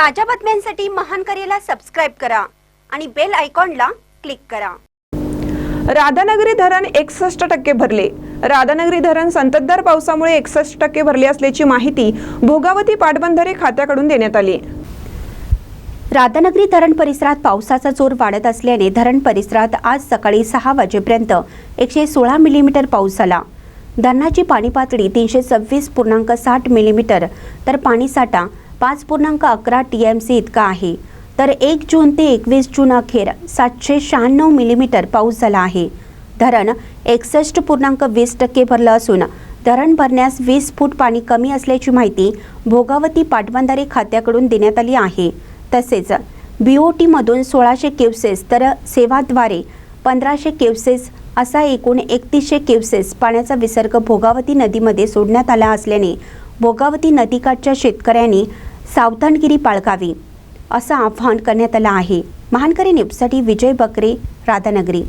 ताज्या बातम्यांसाठी महान करेला सबस्क्राईब करा आणि बेल आयकॉनला क्लिक करा. राधानगरी धरण एकसष्ट टक्के भरले. राधानगरी धरण संततधार पावसामुळे एकसष्ट टक्के भरले असल्याची माहिती भोगावती पाटबंधारे खात्याकडून देण्यात आली. राधानगरी धरण परिसरात पावसाचा जोर वाढत असल्याने धरण परिसरात आज सकाळी सहा वाजेपर्यंत एकशे सोळा मिलीमीटर पाऊस झाला. धरणाची पाणी पातळी तीनशे सव्वीस पूर्णांक साठ मिलीमीटर तर पाणीसाठा पाच पूर्णांक अकरा टी एम सी इतका आहे. तर एक जून ते एकवीस जून अखेर सातशे शहाण्णव मिलीमीटर पाऊस झाला आहे. धरण एकसष्ट पूर्णांक वीस टक्के भरलं असून धरण भरण्यास वीस फूट पाणी कमी असल्याची माहिती भोगावती पाटबंधारे खात्याकडून देण्यात आली आहे. तसेच बी ओ टीमधून सोळाशे क्युसेस तर सेवाद्वारे पंधराशे क्युसेस असा एकूण एकतीसशे क्युसेस पाण्याचा विसर्ग भोगावती नदीमध्ये सोडण्यात आला असल्याने भोगावती नदीकाठच्या शेतकऱ्यांनी सावधानगिरी बाळगावी असं आवाहन करण्यात आलं आहे. महानकरी न्यूजसाठी विजय बकरे राधानगरी.